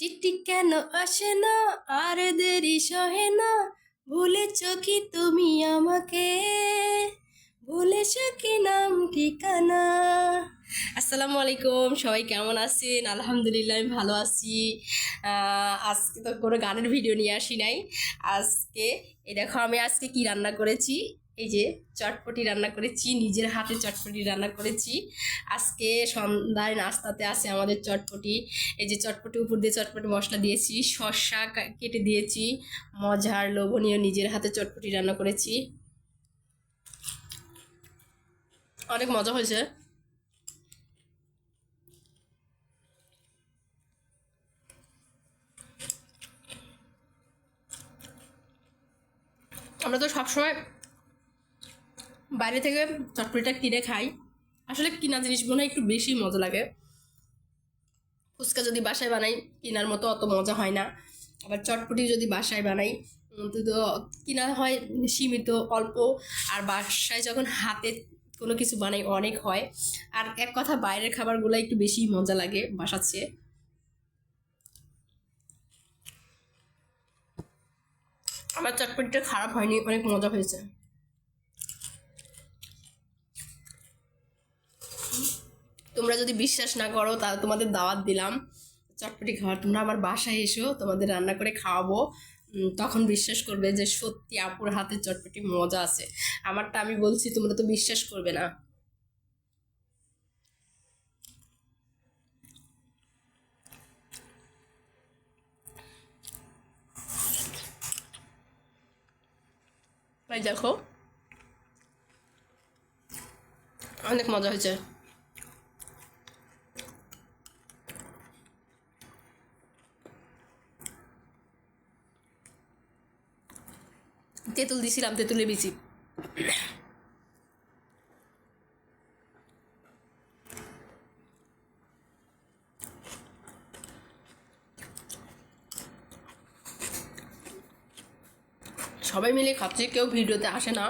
চিঠি কেন আসে না? আর দেরি সহে না? ভুলেছ কি তুমি আমাকে? ভুলেছ কি নাম, ঠিকানা? আসসালামু আলাইকুম, সবাই কেমন আছেন? আলহামদুলিল্লাহ, আমি ভালো আছি। আজকে তো কোনো গানের ভিডিও নিয়ে আসি নাই। আজকে, এই দেখো আমি আজকে কি রান্না করেছি? এই যে চটপটি রান্না করেছি, নিজের হাতে চটপটি রান্না করেছি। আজকে সন্ধ্যায় নাস্তাতে আছে আমাদের চটপটি। এই যে চটপটি, উপর দিয়ে চটপটি মশলা দিয়েছি, শসা কেটে দিয়েছি, মজার লোভনীয় নিজের হাতে চটপটি রান্না করেছি। অনেক মজা হয়েছে। আমরা তো সবসময় বাইরে থেকে চটপটিটা কিনে খাই। আসলে কিনা জিনিসগুলো না একটু বেশি মজা লাগে। ফুচকা যদি বাসায় বানাই কেনার মতো অত মজা হয় না। আবার চটপটি যদি বাসায় বানাই উম, তো তো কিনা হয় সীমিত অল্প। আর বাসায় যখন হাতে কোনো কিছু বানাই অনেক হয়। আর এক কথা বাইরের খাবারগুলো একটু বেশি মজা লাগে বাসার চেয়ে। আমার চটপটিটা খারাপ হয়নি অনেক মজা হয়েছে। তোমরা যদি বিশ্বাস না করো, তা তোমাদের দাওয়াত দিলাম। চটপটি খাওয়ার তোমরা আমার বাসায় এসো, তোমাদের রান্না করে খাওয়াবো। তখন বিশ্বাস করবে যে সত্যি আপুর হাতে চটপটি মজা আছে। আমারটা আমি বলছি, তোমরা তো বিশ্বাস করবে না। দেখো। অনেক মজা হয়েছে। তেঁতুল দিছিলাম তেঁতুলের বিচি। সবাই মিলে খাচ্ছি কেউ ভিডিওতে আসে না।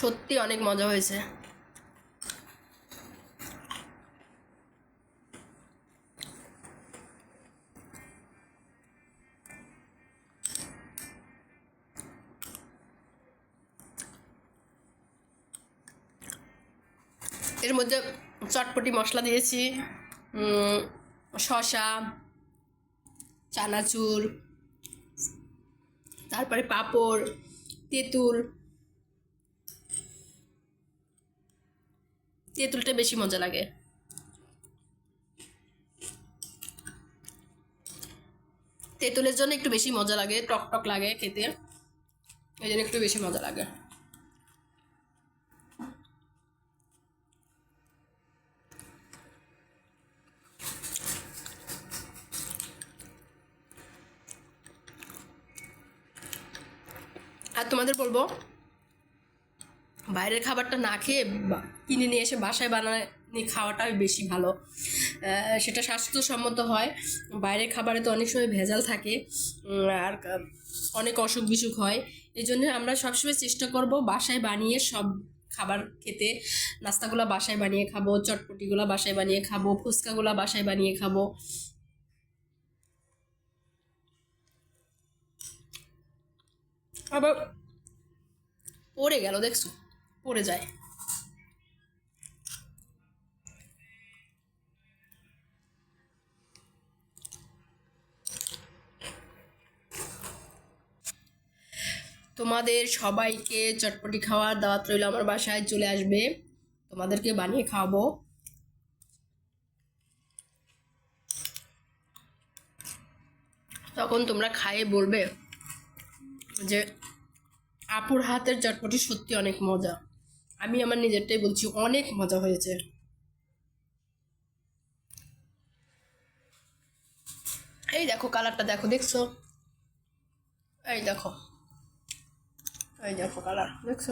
সত্যি অনেক মজা হয়েছে। এর মধ্যে চটপটি মশলা দিয়েছি শসা চানাচুর তারপরে পাঁপড় তেঁতুল তেঁতুলটা বেশি মজা লাগে। তেঁতুলের জন্য একটু বেশি মজা লাগে, টক টক লাগে খেতে। এই জন্য একটু বেশি মজা লাগে। আর তোমাদের বলব বাইরের খাবারটা না খেয়ে কিনে নিয়ে এসে বাসায় বানানি খাওয়াটাই বেশি ভালো। সেটা স্বাস্থ্যসম্মত হয়। বাইরের খাবারে তো অনেক সময় ভেজাল থাকে। আর অনেক অসুখ বিসুখ হয়। এই জন্য আমরা সবসময় চেষ্টা করব বাসায় বানিয়ে সব খাবার খেতে। নাস্তাগুলো বাসায় বানিয়ে খাব, চটপটিগুলো বাসায় বানিয়ে খাব, ফুচকাগুলো বাসায় বানিয়ে খাব। আবার পড়ে গেল, দেখছ? পড়ে যায়। তোমাদের সবাইকে চটপটি খাওয়ার দাওয়াত রইল আমার বাসায়, চলে আসবে। তোমাদেরকে বানিয়ে খাওয়াবো। তখন তোমরা খায়ে বলবে যে, আপুর হাতের চটপটি সত্যি অনেক মজা। আমি আমার নিজেরটাই বলছি, অনেক মজা হয়েছে। এই দেখো, কালারটা দেখো, দেখছ? এই দেখো। এই দেখো, কালার, দেখছ?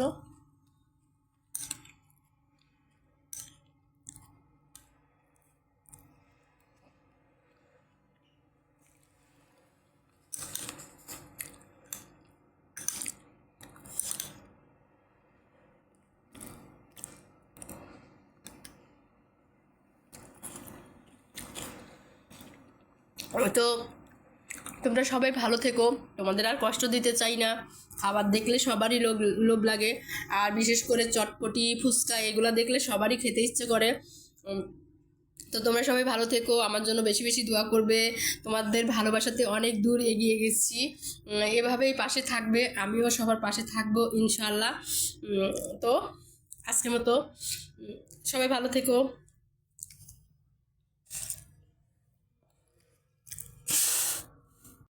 তো তোমরা সবাই ভালো থেকো। তোমাদের আর কষ্ট দিতে চাই না। খাবার দেখলে সবারই লোভ লোভ লাগে। আর বিশেষ করে চটপটি, ফুচকা এগুলো দেখলে সবারই খেতে ইচ্ছে করে। তো তোমরা সবাই ভালো থেকো। আমার জন্য বেশি বেশি দোয়া করবে। তোমাদের ভালোবাসাতে অনেক দূর এগিয়ে গেছি। এভাবেই পাশে থাকবে। আমিও সবার পাশে থাকব ইনশাল্লাহ তো আজকের মতো সবাই ভালো থেকো।